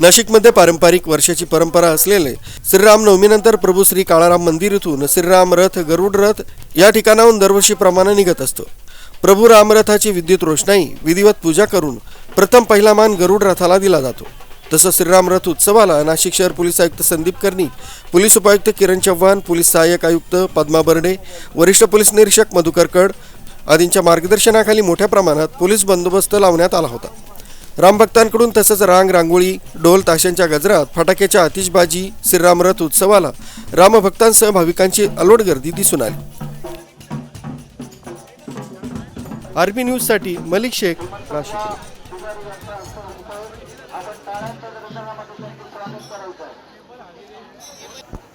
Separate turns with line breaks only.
नाशिकमध्ये पारंपरिक वर्षाची परंपरा असलेले श्रीराम नवमीनंतर प्रभू श्री काळाराम मंदिर इथून श्रीराम रथ गरुड रथ या ठिकाणाहून दरवर्षीप्रमाणे निघत असतो. प्रभू रामरथाची विद्युत रोषणाई विधिवत पूजा करून प्रथम पहिला मान गरुड रथाला दिला जातो. तसं श्रीराम रथ उत्सवाला नाशिक शहर पोलीस आयुक्त संदीप कर्णी पोलीस उपायुक्त किरण चव्हाण पोलीस सहाय्यक आयुक्त पद्मा बर्डे वरिष्ठ पोलीस निरीक्षक मधुकर कड आदींच्या मार्गदर्शनाखाली मोठ्या प्रमाणात पोलीस बंदोबस्त लावण्यात आला होता. रामभक्तांकडून तसंच रांग रांगोळी ढोल ताशांच्या गजरात फटाक्याच्या आतिषबाजी श्रीराम रथ उत्सवाला रामभक्तांसह भाविकांची अलोट गर्दी दिसून आली. आरबी न्यूजसाठी मलिक शेख नाशिक. पुजारी यांचा उत्सव होतोय आपण टाळ्यांच्या स्वागत करायचं